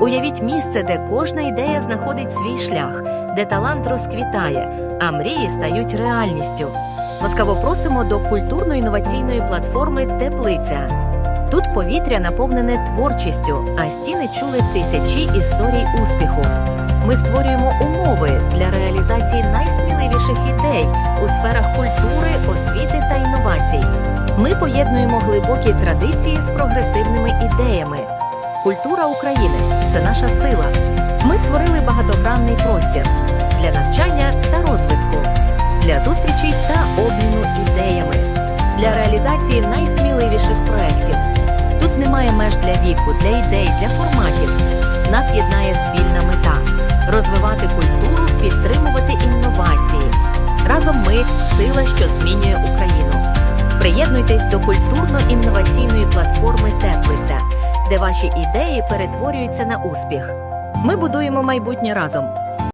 Уявіть місце, де кожна ідея знаходить свій шлях, де талант розквітає, а мрії стають реальністю. Ласкаво просимо до культурно-інноваційної платформи Теплиця. Тут повітря наповнене творчістю, а стіни чули тисячі історій успіху. Ми створюємо умови для реалізації найсміливіших ідей у сферах культури, освіти та інновацій. Ми поєднуємо глибокі традиції з прогресивними ідеями. Культура України це наша сила. Ми створили багатогранний простір для навчання та розвитку, для зустрічей та обміну ідеями, для реалізації найсміливіших проєктів. Тут немає меж для віку, для ідей, для форматів. Нас єднає спільна мета розвивати культуру, підтримувати інновації. Разом ми сила, що змінює Україну. Приєднуйтесь до культурно-інноваційної платформи Теплиця, де ваші ідеї перетворюються на успіх. Ми будуємо майбутнє разом.